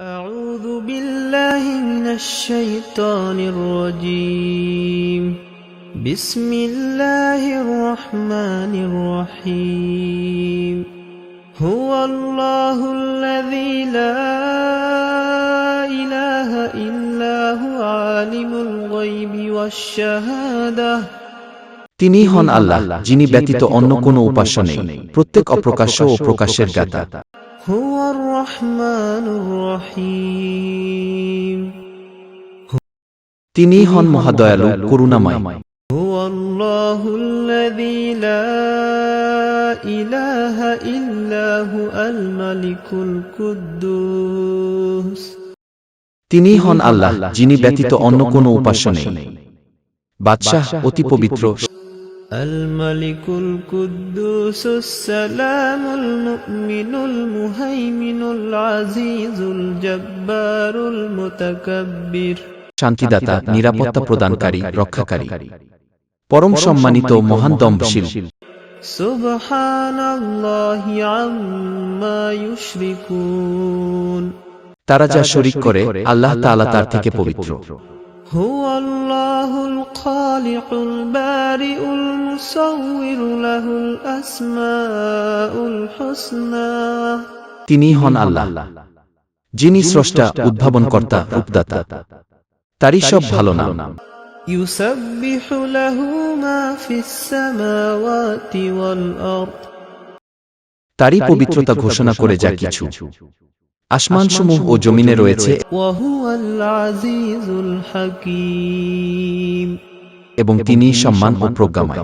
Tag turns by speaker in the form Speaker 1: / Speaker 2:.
Speaker 1: أعوذ بالله من الشيطان الرجيم بسم الله الرحمن الرحيم هو الله الذي لا إله إلا هو عالم الغيب والشهادة
Speaker 2: তিনি হন আল্লাহ যিনি ব্যতীত অন্য কোনো উপাস্য নেই প্রত্যেক অপ্রকাশ্য ও প্রকাশের জ্ঞাতা
Speaker 1: هو الرحمن الرحيم
Speaker 2: তিনি হন মহাদয়ালু করুণাময়
Speaker 1: هو الله الذي لا إله إلا هو الملك القدوس
Speaker 2: তিনি হন আল্লাহ যিনি ব্যতীত অন্য কোনো উপাস্য নেই বাদশাহ অতি পবিত্র
Speaker 1: الملك القدوس السلام المؤمن المهيمن العزيز الجبار المتكبر
Speaker 2: শান্তিদাতা নিরাপত্তা প্রদানকারী রক্ষাকারী পরম সম্মানিত মহান দম্ভশীল
Speaker 1: سبحان الله عما يشركون
Speaker 2: তারা যা শরিক করে আল্লাহ তাআলা তার থেকে পবিত্র
Speaker 1: هو الله الخالق البارئ المصور له الأسماء الحسنى
Speaker 2: তিনি হন আল্লাহ যিনি স্রষ্টা উদ্ভাবনকর্তা রূপদাতা তারই সব ভালো নাম
Speaker 1: يسبح له ما في السماوات والأرض
Speaker 2: তারই পবিত্রতা ঘোষণা করে যা কিছু আসমানসমূহ ও জমিনে রয়েছে। এবং তিনি সম্মান ও প্রজ্ঞাময়।